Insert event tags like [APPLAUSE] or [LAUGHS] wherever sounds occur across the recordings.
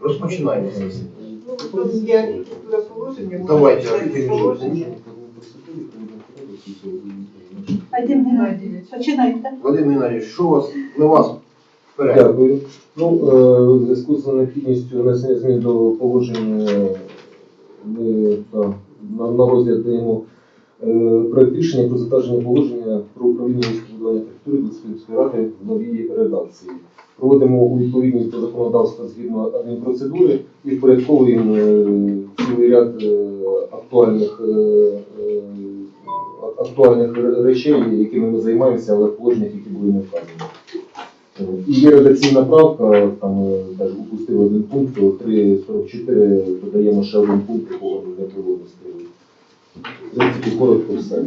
Розпочинаємо. Ну, тут є положення. Давайте. Вадим Геннадійович, починайте. Вадим Геннадійович, що у вас на вас вперед? Дякую. Ну, е, в зв'язку з необхідністю внесення змін до положень е, ми та, на, на розгляд даємо е, проект рішення про затвердження положення про управління містобудування архітектури Близької ради в новій редакції. Проводимо у відповідність до законодавства згідно адмінпроцедури і впорядковуємо е, цілий ряд е, актуальних, е, актуальних речей, якими ми займаємося, але в положеннях, які були не вказані. І є редакційна правка, там теж упустили один пункт, 3.44 додаємо ще один пункт, якого не приводиться. В принципі, коротко все.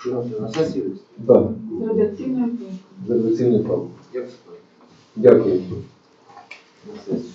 Що нам на сесії? Так, З редакційною з редакційною правкою. Як скажете? Дякую. На [LAUGHS] сесію.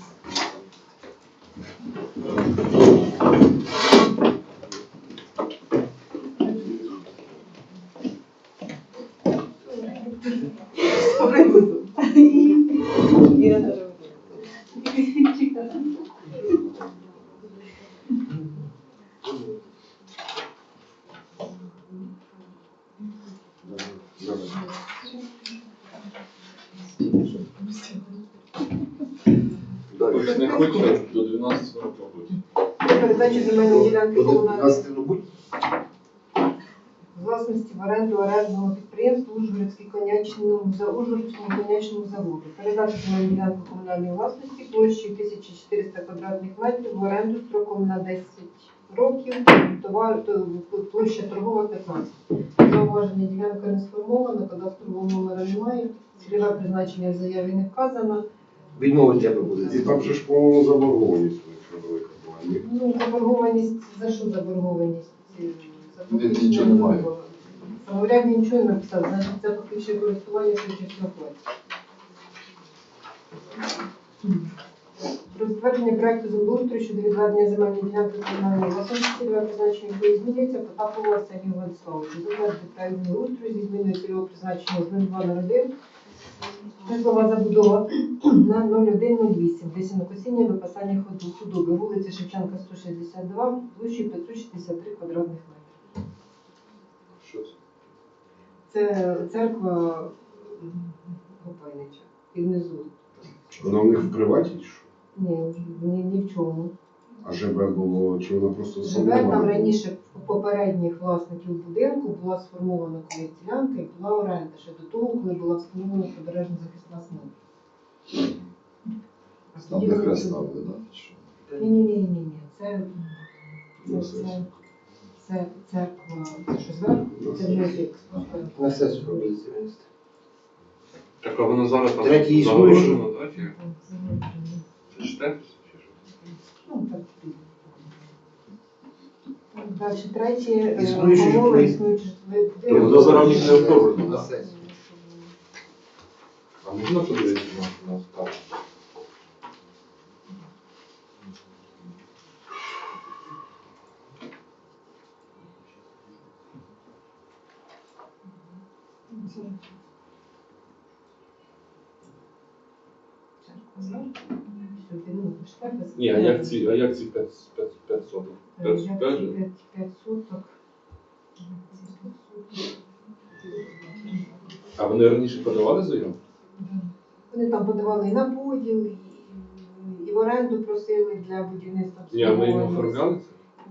Хоч не хоче, до 12 років. Передача земельної ділянки комунальної 15 мабуть? власності в оренду орендного підприємства Ужгородський конячному за Ужгородському конячному заводу. Передати земельну ділянку комунальної власності площею 1400 квадратних метрів в оренду строком на 10 років. Товар то- площа торгова 15. Зауваження ділянка не сформована, кадастрового номера немає. Цільове призначення в заяві не вказано. Відмовити І пропозицію. там же ж, по-моєму, заборгованість, якщо велика була. ні? Ну, заборгованість, за що заборгованість? За Ні, фактичне нічого немає. Самоврядні нічого не написав, значить це фактичне користування тимчасно платить. Про затвердження проекту землеустрою щодо відведення земельної ділянки комунальної власності цільове призначення якої змінюється Потапова Арсенію Владиславовичу. Затвердити проект землеустрою зі зміною цільового призначення з 02 на 1 Житлова забудова на 0108, де сінокосіння випасання ходу худоби, вулиця Шевченка 162, площею 563 квадратних метри. Що це? Це церква м, Копайнича. І внизу. Вона у них в приваті чи що? Ні, ні, ні в чому. А ЖБ було, чи вона просто Живе там раніше попередніх власників будинку була сформована колись ділянка і була оренда ще до того, коли була встановлена прибережна захисна смуга. Там де хрест? Ні, ні, ні, ні, ні. Це, це, це, це церква, це що зверху, це внизу. На сесію винести. Так, а воно зараз там Третій загорожено, так? чи? Це штеп? чи що? Ну, так. Далі третє, е, Існуючі умови житлові- існуючі житлові То будинки. воно зараз їх не оформлено, так? А можна подивитися на, на карту? Церква зверху, сюди, ну, штепи. Ні, а як ці, а як ці 5 5 5 соток? Е, 5 як ці п'ять- п'ять соток. А вони раніше подавали заяву? Вони там подавали і на поділ, і, і в оренду просили для будівництва. Ні, а ви їм оформляли це?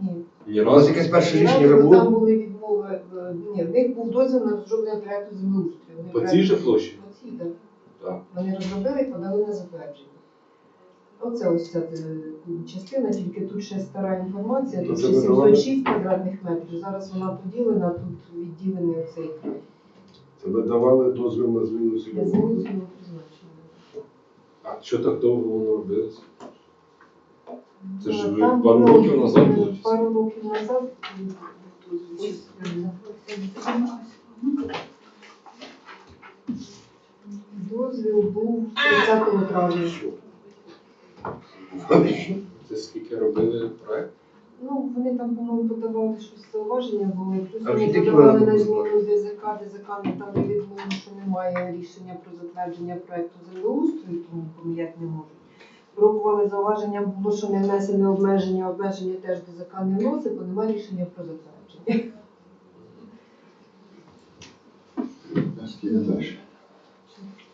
Ні. Ні У вас разу? якесь перше рішення вже Там було? були відмови. е, Ні, в них був дозвіл на розроблення проекту землеустрою. Вони По проект- цій же площі? По цій, так. Так. Вони розробили і подали на затвердження. Оце ось ця е, частина, тільки тут ще стара інформація, тут ще 706 квадратних метрів. Зараз вона поділена, тут відділений оцей край. Тебе давали дозвіл на зміну Для цільового. зміни цього призначення. А що так довго воно робилося? Це ж ви там пару було, років назад е, було? Пару років назад. ось, е, Дозвіл був 30 травня. Це скільки робили проект? Ну, вони там, по-моєму, подавали щось зауваження були, плюс вони подавали на зміну ДЗК, ДЗК там не відмовили, що немає рішення про затвердження проекту землеустрою, тому поміняти не можуть. Пробували зауваження, було, що не внесене обмеження, обмеження теж ДЗК не вносить, бо немає рішення про затвердження.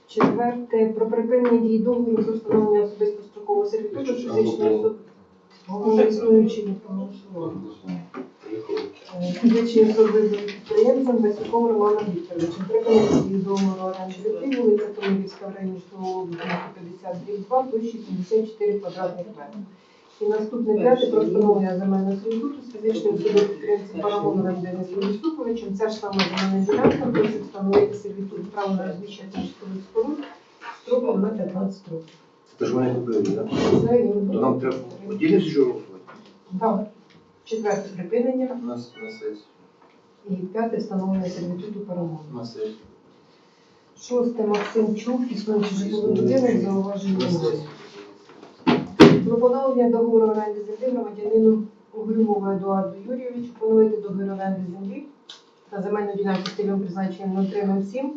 Четверте, про припинення дії договору про встановлення особисто сервітуту з фізичної особи. Головне існуючий не проголосував. Е, Фізичної особи з підприємцем Васюком Романом Вікторовичем. Припинити дію договору оренди землі, вулиця Томилівська в районі житлового будинку 50 2, площі 74 квадратних метрів. І наступне п'яте про встановлення земельного сервітуту з фізичною особою підприємцем Парамоновим Денисом Юсуповичем. Ця ж сама земельна ділянка, просить встановити сервітут право на розміщення житлових споруд строком на 15 років. Це ж вони купили, так? То нам треба поділити, що голосувати? Так. Четверте припинення На, на сесію. і п'яте встановлення сервітуту перемоги. На сесію. Шосте Максимчук, існуючий житловий будинок, зауваження На немає. сесію. Про договору оренди землі громадянину Угрюмову Едуарду Юрійовичу поновити договір оренди землі на земельну ділянку з цільовим призначенням 0307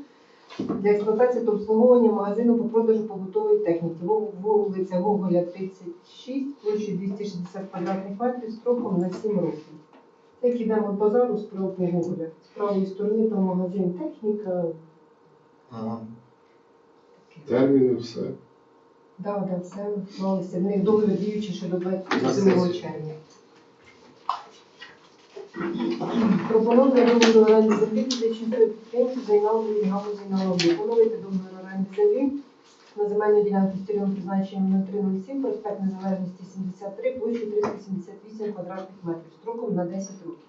для експлуатації та обслуговування магазину по продажу побутової техніки. Вулиця Гоголя 36, площею 260 квадратних метрів, строком на 7 років. Як ідемо базару справа по Гоголя. З правої сторони там магазин техніка. Ага. Терміни, все. Да, да, все вклалися. В них договір діючий ще до 27 червня. Про поновлення договору оренди землі фізичної підприємців за іналової галузі налоги. Поновити договір оренди землі на земельну ділянку з цільовим призначенням 0307, проспект Незалежності 73, площею 378 квадратних метрів, строком на 10 років.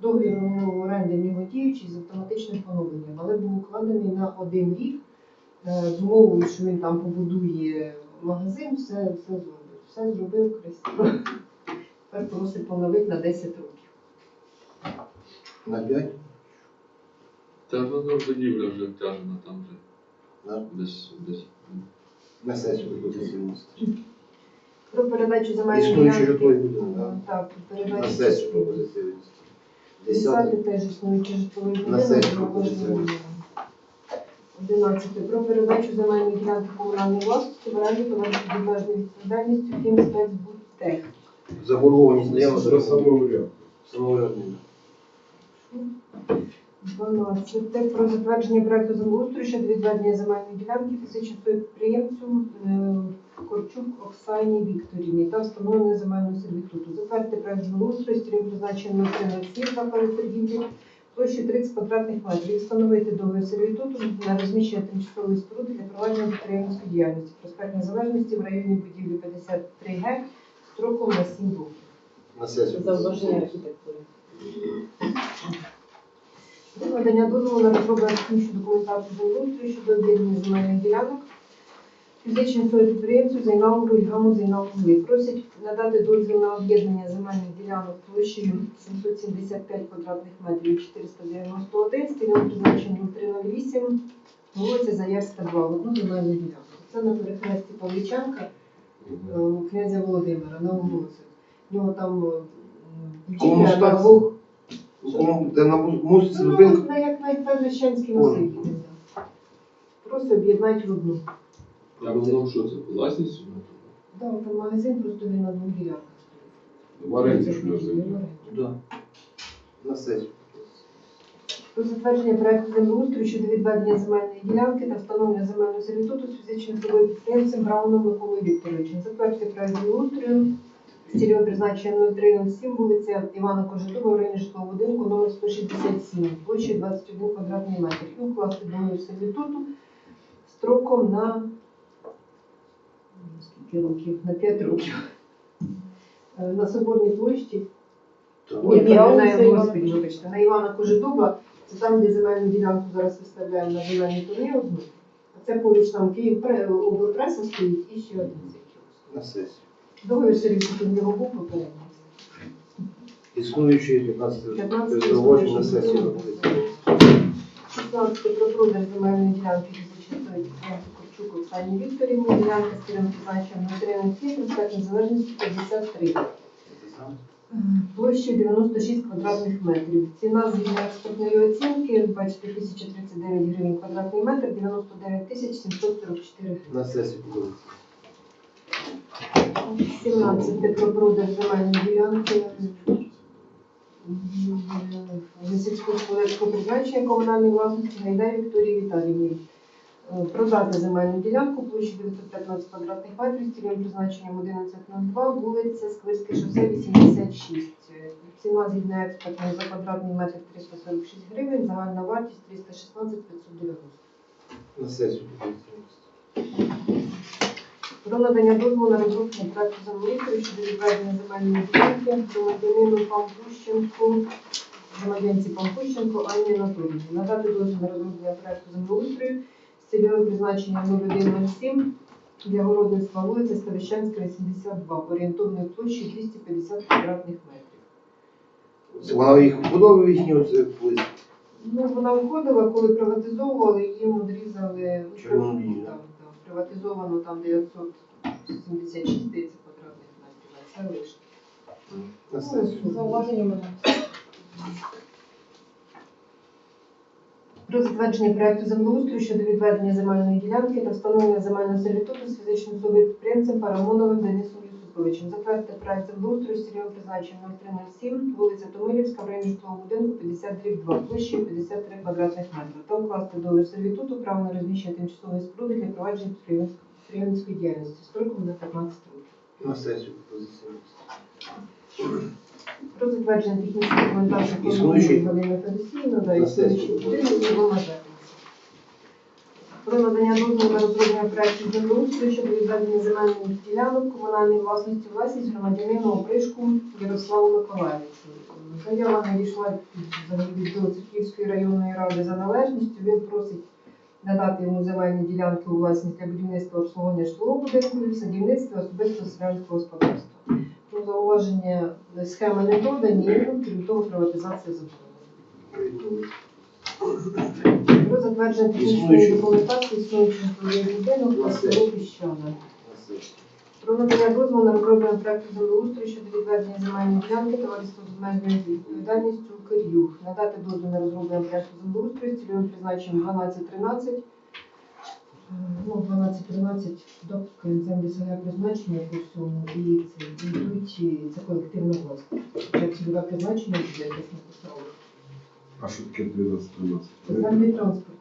Договір оренди нього діючий з автоматичним поновленням, але був укладений на один рік е, з умовою, що він там побудує магазин, все, все. Все зробив красиво. Тепер просить поновити на 10 років. На 5? Та воно будівля вже втяжена там вже. Да. Без, без. На сесію буде виносити. Про передачу земельної Існуючий житловий будинок, так? Так, На передачу сесію пропозиція виносити. Десяте Десяте. теж існуючий житловий будинок. сесію пропозиція. немає. Одинадцяте. Про передачу земельної ділянки комунальної власності в оренду товариству з обмеженою відповідальністю. Заборгованість наявно Це самоврядний. 12. Про затвердження проекту землеустрою щодо відведення земельної ділянки фізичному підприємцю е, Корчук Оксані Вікторівні та встановлення земельного сервітуту. Затвердити проект землеустрою з цільовим призначенням на 13 заклади торгівлі площі 30 квадратних метрів. І Встановити договір сервітуту на розміщення тимчасової споруди для провадження підприємницької діяльності. Проспект Незалежності в районі будівлі 53 г строком на 7 років. На сесію. Зауваження архітектури. Надання дозволу на розроблення технічної документації землеустрою щодо об'єднання земельних ділянок фізичним особи підприємців Зайналову і гаму Зайналової. Просять надати дозвіл на об'єднання земельних ділянок площею 775 квадратних метрів і 491, спільним призначенням 308, вулиця Заярська, 2, в одну земельну ділянку. Це на перехресті Павліченка, е, князя Володимира, на вулиці. В нього там е, Кому будівля на двох Кому де на мус- мусить Ну, зупинка? на як найпевнощенський Понял. носить. Просто об'єднати в одну. А воно що це? Власність? Да, там магазин просто він на двох ділянках. В оренді ж не На сесію. Про затвердження проекту землеустрою щодо відведення земельної ділянки та встановлення земельного сервітуту з фізичним особою підприємцем Брауном Миколою Вікторовичем. Затвердити проект землеустрою з цільовим призначенням 0307, вулиця Івана Кожедуба, в районі житлового будинку номер 167, площею 21 квадратний метр. І укласти договір сервітуту строком на скільки років? На 5 років. Е, На Соборній площі Ні, ні, на Іван вибачте, на Івана Кожедуба, це там, де земельну ділянку зараз виставляємо на земельні турні. А це поруч там Київ пре- облпреса стоїть і ще один цей кіоск. На сесію. Договір сервісу в нього був. Існуючий 15 15 на сесію пропозиція. 16 про продаж земельної ділянки особи підприємця Корчук Оксані Вікторівні, ділянка з цільовим призначенням на 13 проспект Незалежності 53. Це саме? Площею 96 квадратних метрів. Ціна згідно експертної оцінки, бачите, 1039 гривень квадратний метр, 99 тисяч 744 гривень. На сесію подивитися. 17 про продаж земельної ділянки за сільськогосподарського призначення комунальної власності Гайдай Вікторії Віталіївні. Е, Продати земельну ділянку площі 915 квадратних метрів з цільовим призначенням 1102, вулиця Сквирське шосе 86. Е, Ціна згідно експертної за квадратний метр 346 гривень, загальна вартість 316 590. На сесію. Про надання дозволу на розробку проекту землеустрою щодо відведення земельної ділянки громадянину Пампущенку, громадянці Пампущенко Анні Анатоліївні. Надати дозвіл на розроблення проекту землеустрою з цільовим призначенням 0107 для городництва вулиця Ставищенська, 82, орієнтовною площею 250 квадратних метрів. Вона їх вбудовує в їхню. Ну, вона входила, коли приватизовували, їм відрізали Червону лінію, Там, там, приватизовано там 976 здається, квадратних метрів, а це лише. Сесію. Зауваження мене. Про затвердження проєкту землеустрою щодо відведення земельної ділянки та встановлення земельного сервітуту з фізичним особою підприємцем Парамоновим Денисом Юсуповичем. Затвердити проект землеустрою з цільовим призначенням 0307, вулиця Томилівська, в районі житлового будинку 50 дріб 2, площею 53 квадратних метри. Та укласти договір сервітуту, право на розміщення тимчасової споруди для провадження підприємницької діяльності строком на 15 років. На сесію пропозиція. Про затвердження технічної документації Існуючий. Галини Федосіївни, да, На існуючий будинок, його межевиці. Про надання дозволу на розроблення проєктів землеустрою щодо відведення земельних ділянок комунальної власності власність громадянину опришку Ярославу Миколаївичу. Заява надійшла від Білоцерківської районної ради за належністю. Він просить надати йому земельні ділянки у власність для будівництва обслуговування житлового будинку садівництва особистого селянського господарства. Про зауваження схеми не додані, крім того, приватизація заборонена. Про затвердження технічної документації житловий будинок на село Піщане. На. Про надання дозволу на розроблення проекту землеустрою щодо відведення земельної ділянки товариства з обмеженою відповідальністю Кирюх. Надати дозвіл на розроблення проекту землеустрою з цільовим призначенням 1213. Е, Ну, 1213 до кінцем досягає призначення по всьому і це йдуть і це колективна власність. Вже цільове призначення буде якесь написало. А що таке 12-13? Це землі транспорту.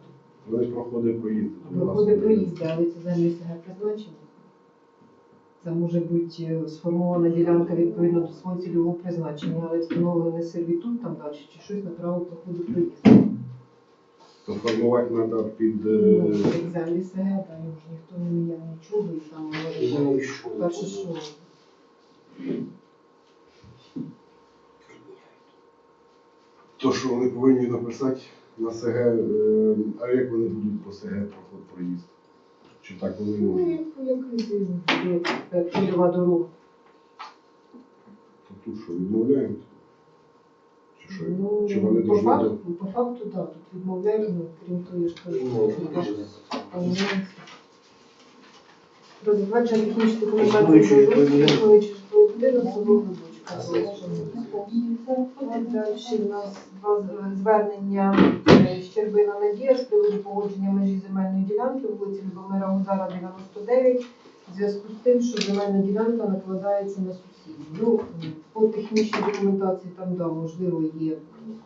Вони проходить проїзд. Виходить проїзди, але це землі СГ призначення. Це може бути е, сформована ділянка відповідно до свого цільового призначення, але встановлений сервітут там далі чи щось на право проходу проїзду. То формувати треба під... Ну, е, як землі СГ, там ніхто не міняв нічого і там Ну, може перше, що То, що вони повинні написати на СГ, е, а як вони будуть по СГ проход проїзд? Чи так вони ну, можуть? як, як дорога. То тут що, відмовляють? Чи що? Ну, Чи вони по факту, по факту, так, тут відмовляють, ну, крім того, я ж кажу, Ну, що Про технічної документації Існуючий про житловий будинок. існуючий житловий будинок Далі у нас два звернення е, Щербина Надія з приводу погодження межі земельної ділянки вулиці Любомира Гузара, 99, в зв'язку з тим, що земельна ділянка накладається на сусідів. Ну, по технічній документації там, да, можливо, є,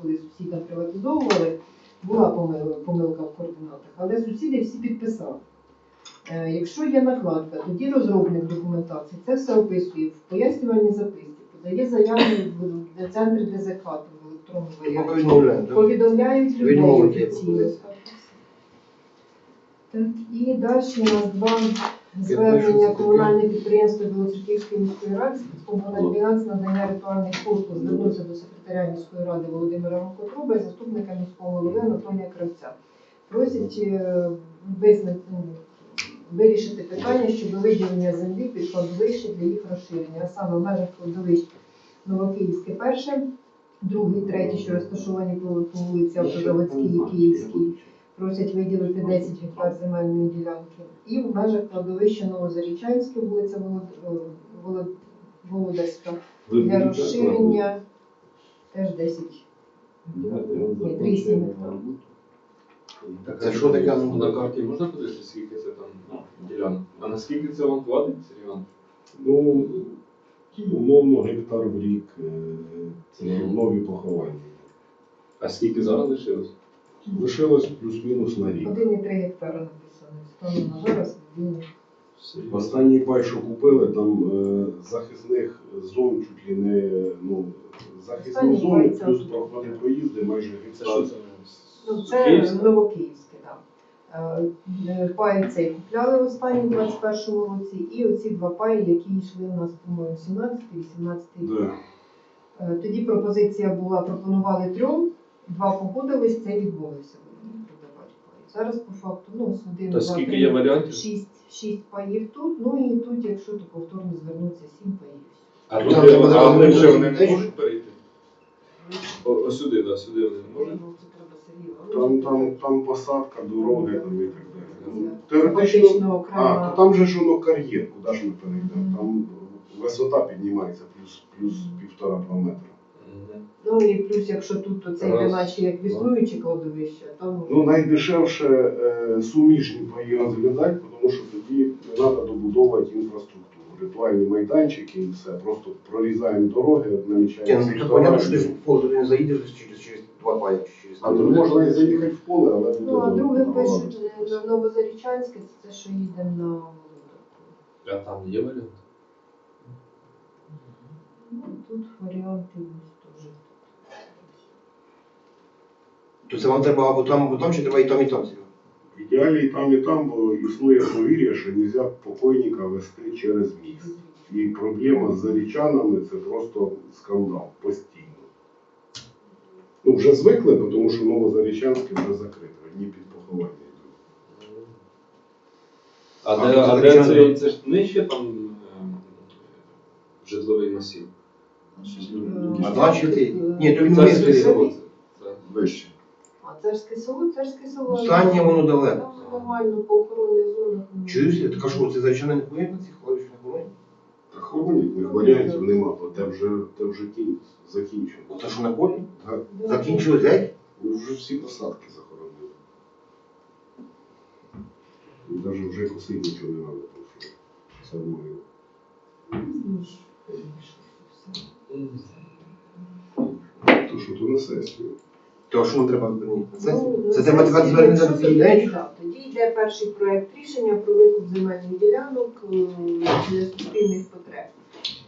коли сусіда приватизовували, була помилка, помилка в координатах, але сусіди всі підписали. Е, Якщо є накладка, тоді розробник документації це все описує в пояснювальній записці, подає заяву в центр ДЗК там, в відмовляємо, так? Повідомляють людей офіційно. Так, і далі у нас два звернення комунальне підприємство Білоцерківської міської ради спецкомпонент фінанс надання ритуальних послуг звернувся до секретаря міської ради Володимира Ронкотруба і заступника міського голови Анатолія Кравця. Просять е, визнати, вирішити питання щодо виділення землі під кладовище для їх розширення, а саме в межах кладовищ Новокиївське перше, другий, третій, що розташовані по вулиці Автозаводській і Київській просять виділити 10 гектар земельної ділянки. І в межах кладовища Новозарічанське, вулиця е, Волод... Володарська. Для розширення теж 10. Ні, 3,7 гектар. Так це що таке? На карті можна подивитися, скільки це там ну, ділянок? А наскільки це вам платить, Сергій Іванович? Ну, умовно, гектар в рік е, це нові поховання. А скільки зараз лишилось? Лишилось плюс-мінус на рік. 1,3 гектара написано. Станом на зараз він Останній пай, що купили, там е, захисних зон чуть ли не ну, захисні Останній зони, пай це плюс проходи проїзди майже Це що гектар. це? Ну, це Київська? Новокиївське, так. Е, Паї цей купляли в останньому 21-му році, і оці два паї, які йшли у нас, по-моєму, 17-18 рік. Да. Е, Тоді пропозиція була, пропонували трьом, два погодились, цей відмовився продавати паї. Зараз по факту, ну, ось один, два, скільки три, є варіантів? шість, шість паїв тут, ну і тут, якщо то повторно звернуться, сім паїв. А люди, а вони вже вони не можуть перейти? О, ось сюди, да, сюди вони не можуть? Ну, це. Там, там, там посадка, дороги там і так далі. Ну, Теоретично, а, то там же ж воно кар'єр, куди ж ми перейдемо? Там висота піднімається плюс, плюс півтора-два метра. Ну і плюс, якщо тут оце йде Раз, наче як існуючі кладовища, то Ну, найдешевше е, суміжні паї розглядати, тому що тоді не треба добудовувати інфраструктуру. Ритуальні майданчики і все. Просто прорізаємо дороги, Ні, намічаємо. ну це понятно, що ти в поле не заїдеш через, через два через А то можна і заїхати в поле, але ну а друге пишуть е, на Новозарічанське, це те, що їде на Володарку. А там є варіант? Ну, тут варіанти ось теж. То це вам треба або там, або там, чи треба і там, і там. В ідеалі і там, і там, бо існує повір'я, що не можна покойника вести через міст. І проблема з зарічанами це просто скандал постійно. Ну, вже звикли, бо тому що Новозарічанське вже закрите, одні під поховання йдуть. А, А де, а де це, це ж нижче там ем, житловий масів? Е, А два чи три? Ні, то він перейде. село. Вище. А царське село, царське село. Останнє воно далеко. Нормально по охоронних зонах. ну, Чуєш, так а що, це заречане не на цих ходиш не варіантів нема, бо те вже, те вже кінь закінчено. Оце що на полі? Так, да. Закінчили геть? ну, вже всі посадки захоронили. І навіть вже косити нічого не треба, тому що все моє. Ну. То що то на сесію. То що нам треба звернути на сесію? Ну, Це треба сесії, звернення якщо до тоді, да, Тоді йде перший проект рішення про викуп земельних ділянок е, для суспільних потреб.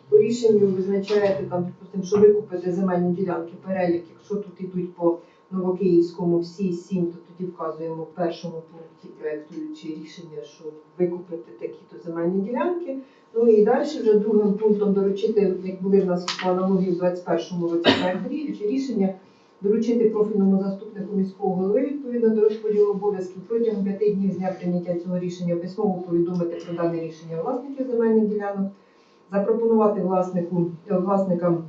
По рішенню визначаєте там, припустимо, що викупити земельні ділянки, перелік, якщо тут йдуть по Новокиївському всі сім, то тоді вказуємо в першому пункті проектуючи рішення, що викупити такі-то земельні ділянки. Ну і далі вже другим пунктом доручити, як були в нас по аналогії в 21-му році проект рі- рішення, доручити профільному заступнику міського голови відповідно до розподілу обов'язків протягом п'яти днів з дня прийняття цього рішення письмово повідомити про дане рішення власників земельних ділянок, запропонувати власнику е, власникам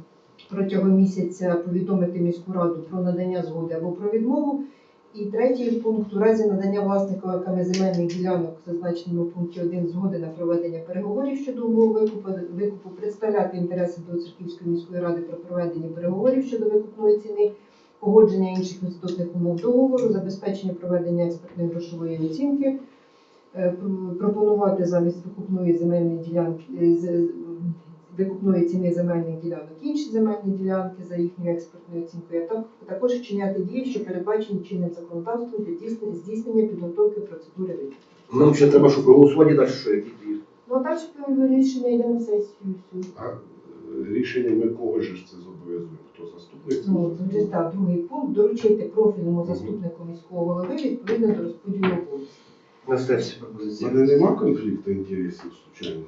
протягом місяця повідомити міську раду про надання згоди або про відмову. І третій пункт у разі надання власниками земельних ділянок, зазначеними у пункті 1 згоди на проведення переговорів щодо умов викупу, викупу представляти інтереси до Церківської міської ради про проведення переговорів щодо викупної ціни, погодження інших інститутних умов договору, забезпечення проведення експертної грошової оцінки, е, пропонувати замість викупної земельної ділянки е, з- викупної ціни земельних ділянок інші земельні ділянки за їхньою експертною оцінкою, а також вчиняти дії, що передбачені чинним законодавством для здійснення- підготовки процедури викупу. Нам ще треба, щоб проголосувати далі, що які дві. Ну а далі рішення йде на сесію. А е, рішеннями кого ж це зобов'язує? Хто заступник? Ну, тоді так, другий пункт доручити профільному заступнику міського голови відповідно до розподілу обов'язків. На сесію У пропозиція. мене нема конфлікту інтересів, случайно.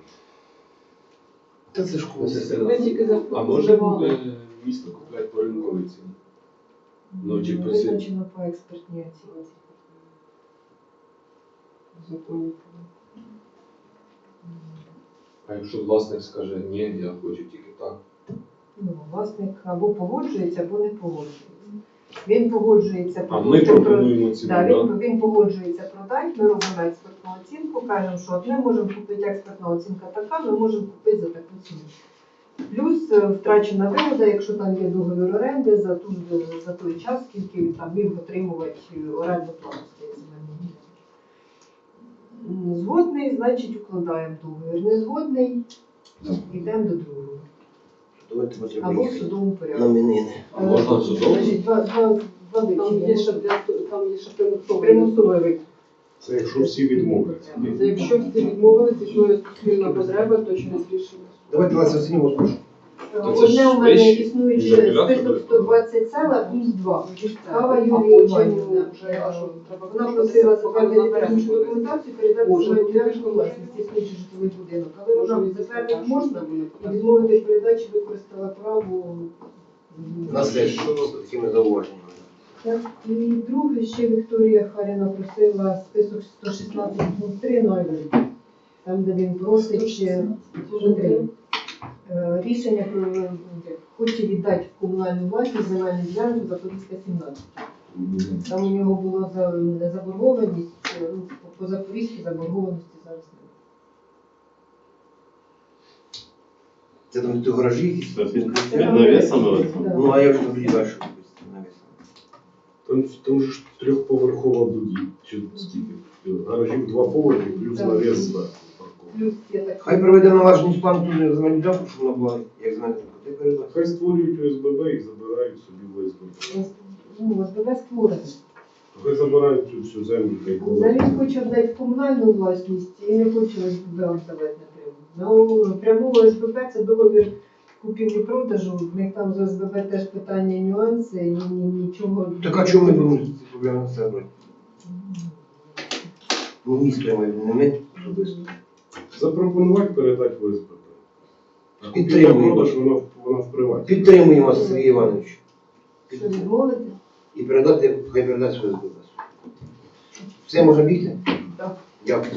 Та це ж кого? Тільки А може запропонували. е, місто купляти по ринковій ціні? Ну, чи по ці- Визначено по експертній оцінці. А якщо власник скаже, ні, я хочу тільки так. Ну, власник або погоджується, або не погоджується. Він погоджується А ми пропонуємо ціну, Да, да? він, він погоджується продати, ми робимо експертну оцінку, кажемо, що от ми можемо купити експертна оцінка така, ми можемо купити за таку ціну. Плюс е, втрачена вигода, якщо там є договір оренди за, ту, за той час, скільки він там міг отримувати е, оренду плату цієї земельної. Згодний, значить укладаємо договір. Не згодний, йдемо до другого. Давайте Або їх потрібно порядку. на мінини. Е, Можна в судовому? Значить, два, два, два Там є ще для там є ще примусове. Примусове вивчення. Це якщо всі відмовляться. Це якщо всі відмовилися, існує суспільна потреба, то через рішення. Давайте Леся Васильівна прошу. Е, одне у мене вище, список 120 сел, плюс 2. Кава Юлія Чайнова. Е, вона просила затвердити технічну документацію, передати Може, свою ділянку власність, існуючий житловий будинок. Але вона затвердити можна, і відмовити в передачі використала право. У нас що з такими зауваженнями. Так, і друге ще Вікторія Харіна просила список 116 номер, ну, там де він просить ще рішення про е, хоче віддати в комунальну власність земельну ділянку Запорізька 17. Там у нього була заборгованість, е, ну, по- по Запорізькій заборгованості зараз немає. Це там ті гаражі якісь? Там? Ну, а я вже тоді далі навісами. Там, там же ж трьохповерхова будівля. Чи скільки? Гаражів два поверхи, плюс навіс зверху. Плюс так. Хай проведе налаженість плану тут земельну ділянку, щоб вона була, як. Ти передасть. Хай створюють ОСББ і забирають собі в ОСББ. Ну, СББ створене. Хай забирають цю всю землю, хай Зараз коли. хоче віддати в комунальну власність і не хоче СББ віддавати напряму. Ну, прямого СББ це договір купівлі-продажу. В них там з СББ теж питання, нюанси, і ні- нічого. Так а чому ми будемо ці проблеми на себе брати? Ну, місто я маю, не ми особисто. Запропонувати передати в. А Підтримую. продаж вона, вона в приваті. Підтримуємо вас, Сергій Іванович. Що відмовити? І передати, хай передасть свою СББ. Все, може бігти? Так. Дякую.